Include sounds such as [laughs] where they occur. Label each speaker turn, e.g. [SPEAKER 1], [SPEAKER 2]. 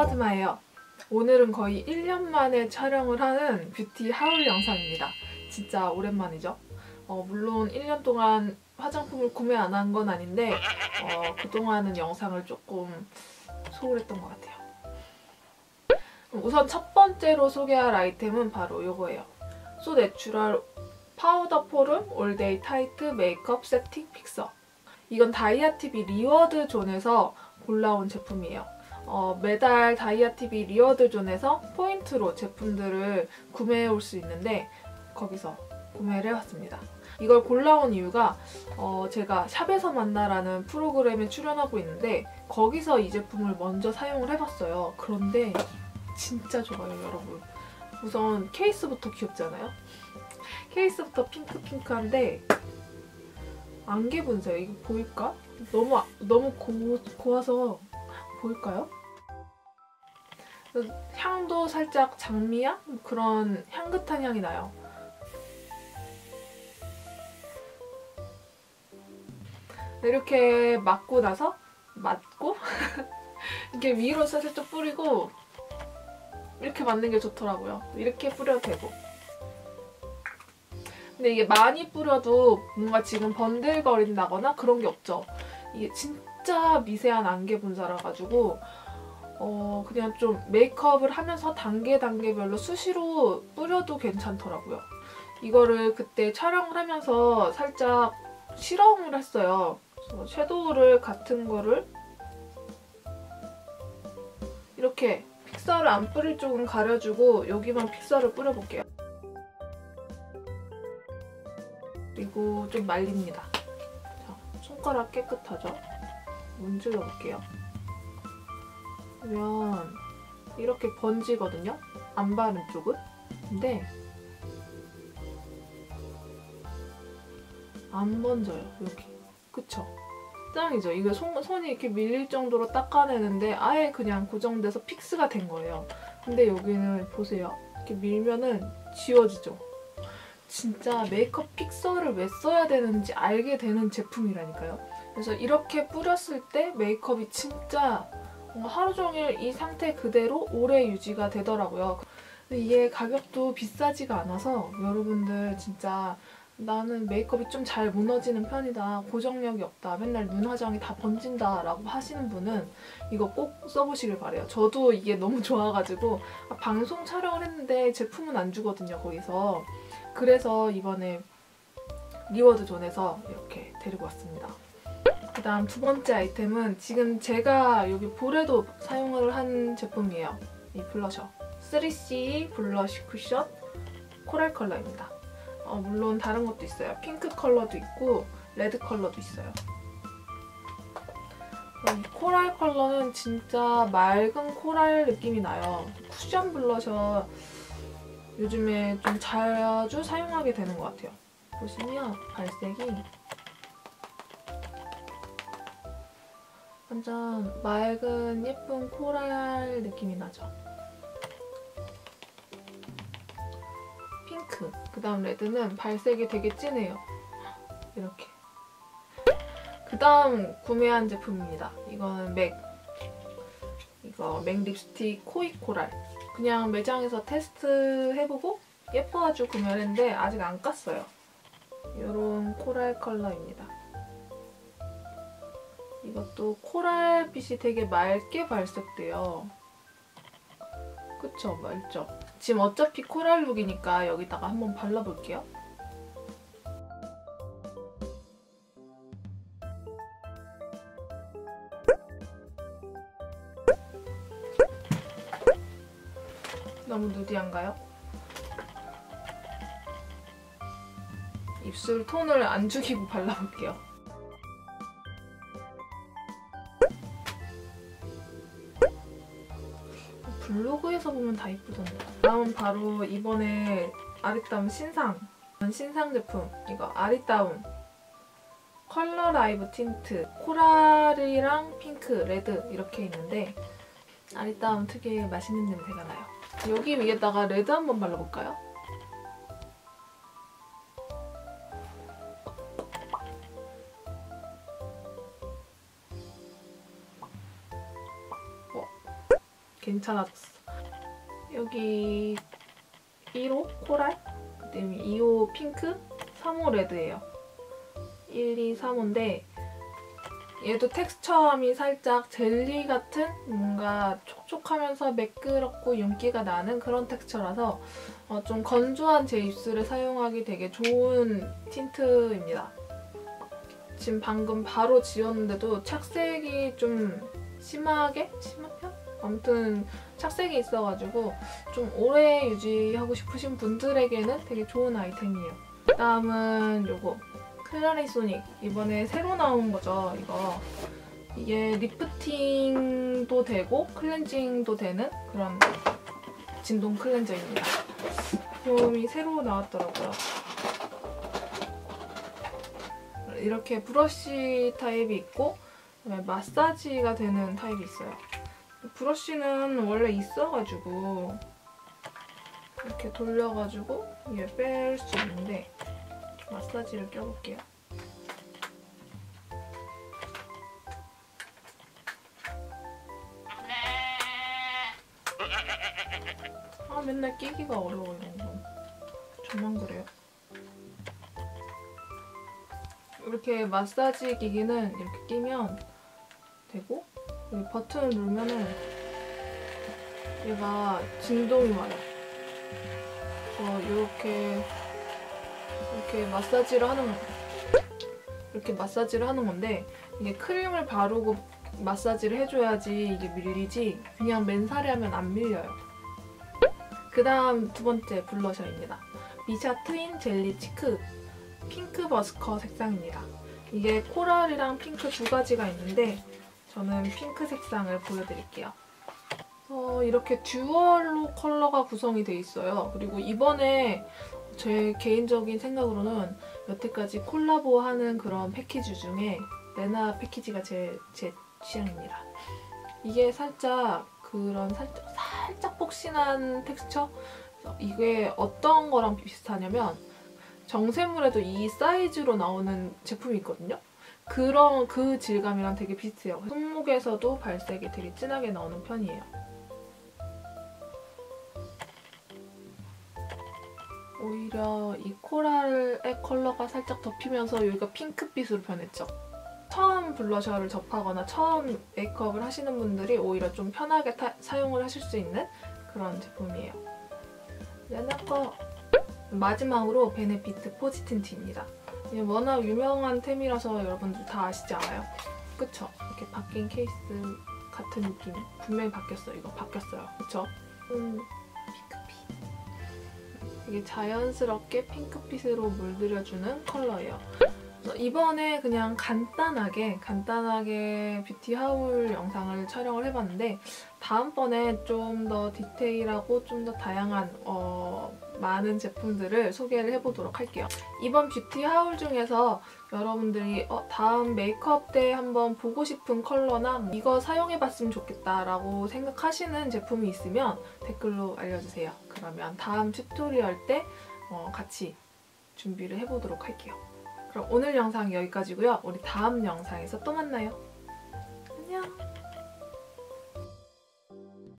[SPEAKER 1] 파우드마예요. 오늘은 거의 1년 만에 촬영을 하는 뷰티 하울 영상입니다. 진짜 오랜만이죠? 어, 물론 1년 동안 화장품을 구매 안 한 건 아닌데 어, 그동안은 영상을 조금 소홀했던 것 같아요. 우선 첫 번째로 소개할 아이템은 바로 이거예요. 소 내추럴 파우더 포름 올데이 타이트 메이크업 세팅 픽서. 이건 다이아TV 리워드 존에서 골라온 제품이에요. 어, 매달 다이아TV 리워드 존에서 포인트로 제품들을 구매해 올 수 있는데 거기서 구매를 해왔습니다. 이걸 골라온 이유가 어, 제가 샵에서 만나라는 프로그램에 출연하고 있는데 거기서 이 제품을 먼저 사용을 해봤어요. 그런데 진짜 좋아요, 여러분. 우선 케이스부터 귀엽잖아요? 케이스부터 핑크핑크한데 안개 분쇄 이거 보일까? 너무 아, 너무 고, 고와서 보일까요? 향도 살짝 장미향? 그런 향긋한 향이 나요. 이렇게 맞고 나서 맞고 [laughs] 이렇게 위로 살짝 뿌리고 이렇게 맞는 게 좋더라고요. 이렇게 뿌려도 되고 근데 이게 많이 뿌려도 뭔가 지금 번들거린다거나 그런 게 없죠. 이게 진짜 미세한 안개 분사라 가지고 어 그냥 좀 메이크업을 하면서 단계 단계별로 수시로 뿌려도 괜찮더라고요. 이거를 그때 촬영을 하면서 살짝 실험을 했어요. 섀도우를 같은 거를 이렇게 픽서를 안 뿌릴 쪽은 가려주고 여기만 픽서를 뿌려볼게요. 그리고 좀 말립니다. 자, 손가락 깨끗하죠? 문질러 볼게요. 그러면 이렇게 번지거든요? 안 바른 쪽은? 근데 안 번져요, 이렇게. 그쵸? 짱이죠? 이거 손, 손이 이렇게 밀릴 정도로 닦아내는데 아예 그냥 고정돼서 픽스가 된 거예요. 근데 여기는 보세요. 이렇게 밀면은 지워지죠? 진짜 메이크업 픽서를 왜 써야 되는지 알게 되는 제품이라니까요. 그래서 이렇게 뿌렸을 때 메이크업이 진짜 하루 종일 이 상태 그대로 오래 유지가 되더라고요. 이게 가격도 비싸지가 않아서 여러분들 진짜 나는 메이크업이 좀 잘 무너지는 편이다. 고정력이 없다. 맨날 눈 화장이 다 번진다 라고 하시는 분은 이거 꼭 써보시길 바래요. 저도 이게 너무 [laughs] 좋아가지고 아, 방송 촬영을 했는데 제품은 안 주거든요. 거기서. 그래서 이번에 리워드 존에서 이렇게 데리고 왔습니다. 그 다음 두 번째 아이템은 지금 제가 여기 볼에도 사용을 한 제품이에요. 이 블러셔. 3C 블러쉬 쿠션 코랄 컬러입니다. 어, 물론 다른 것도 있어요. 핑크 컬러도 있고 레드 컬러도 있어요. 어, 이 코랄 컬러는 진짜 맑은 코랄 느낌이 나요. 쿠션 블러셔 요즘에 좀 자주 사용하게 되는 것 같아요. 보시면 발색이 완전 맑은 예쁜 코랄 느낌이 나죠. 핑크, 그 다음 레드는 발색이 되게 진해요. 이렇게. 그 다음 구매한 제품입니다. 이거는 맥. 이거 맥 립스틱 코이 코랄. 그냥 매장에서 테스트 해보고 예뻐가지고 구매를 했는데 아직 안 깠어요. 이런 코랄 컬러입니다. 이것도 코랄빛이 되게 맑게 발색돼요. 그쵸? 맑죠? 지금 어차피 코랄 룩이니까 여기다가 한번 발라볼게요. 너무 누디한가요? 입술 톤을 안 죽이고 발라볼게요. 블로그에서 보면 다 이쁘던데. 다음 바로 이번에 아리따움 신상. 신상 제품. 이거 아리따움. 컬러 라이브 틴트. 코랄이랑 핑크, 레드 이렇게 있는데 아리따움 특유의 맛있는 냄새가 나요. 여기 위에다가 레드 한번 발라볼까요? 괜찮아졌어. 여기 1호 코랄, 그다음에 2호 핑크, 3호 레드예요. 1, 2, 3호인데 얘도 텍스처함이 살짝 젤리 같은 뭔가 촉촉하면서 매끄럽고 윤기가 나는 그런 텍스처라서 어, 좀 건조한 제 입술에 사용하기 되게 좋은 틴트입니다. 지금 방금 바로 지웠는데도 착색이 좀 심하게? 심한 편? 아무튼 착색이 있어가지고 좀 오래 유지하고 싶으신 분들에게는 되게 좋은 아이템이에요. 다음은 요거 클라리 소닉 이번에 새로 나온 거죠 이거 이게 리프팅도 되고 클렌징도 되는 그런 진동 클렌저입니다. 제품이 새로 나왔더라고요. 이렇게 브러쉬 타입이 있고 마사지가 되는 타입이 있어요. 브러쉬는 원래 있어가지고 이렇게 돌려가지고 이게 뺄수 있는데 마사지를 껴볼게요. 아 맨날 끼기가 어려워 이런 거. 저만 그래요. 이렇게 마사지 기기는 이렇게 끼면 되고 여기 버튼을 누르면은 얘가 진동이 와요. 그래서 이렇게 이렇게 마사지를 하는 거 이렇게 마사지를 하는 건데 이게 크림을 바르고 마사지를 해줘야지 이게 밀리지 그냥 맨살에 하면 안 밀려요. 그 다음 두 번째 블러셔입니다. 미샤 트윈 젤리 치크 핑크 버스커 색상입니다. 이게 코랄이랑 핑크 두 가지가 있는데 저는 핑크 색상을 보여드릴게요. 어, 이렇게 듀얼로 컬러가 구성이 돼 있어요. 그리고 이번에 제 개인적인 생각으로는 여태까지 콜라보하는 그런 패키지 중에 레나 패키지가 제, 제 취향입니다. 이게 살짝 그런 살짝, 살짝 폭신한 텍스처? 이게 어떤 거랑 비슷하냐면 정샘물에도 이 사이즈로 나오는 제품이 있거든요. 그런 그 질감이랑 되게 비슷해요. 손목에서도 발색이 되게 진하게 나오는 편이에요. 오히려 이 코랄의 컬러가 살짝 덮이면서 여기가 핑크빛으로 변했죠. 처음 블러셔를 접하거나 처음 메이크업을 하시는 분들이 오히려 좀 편하게 타, 사용을 하실 수 있는 그런 제품이에요. 레나 거 마지막으로 베네피트 포지 틴트입니다. 이게 워낙 유명한 템이라서 여러분들 다 아시지 않아요? 그쵸? 이렇게 바뀐 케이스 같은 느낌. 분명히 바뀌었어요. 이거 바뀌었어요. 그쵸? 음, 핑크빛. 이게 자연스럽게 핑크빛으로 물들여주는 컬러예요. 이번에 그냥 간단하게 간단하게 뷰티 하울 영상을 촬영을 해봤는데 다음번에 좀 더 디테일하고 좀 더 다양한 어, 많은 제품들을 소개를 해보도록 할게요. 이번 뷰티 하울 중에서 여러분들이 어, 다음 메이크업 때 한번 보고 싶은 컬러나 이거 사용해봤으면 좋겠다라고 생각하시는 제품이 있으면 댓글로 알려주세요. 그러면 다음 튜토리얼 때 어, 같이 준비를 해보도록 할게요. 그럼 오늘 영상 여기까지고요. 우리 다음 영상에서 또 만나요. 안녕!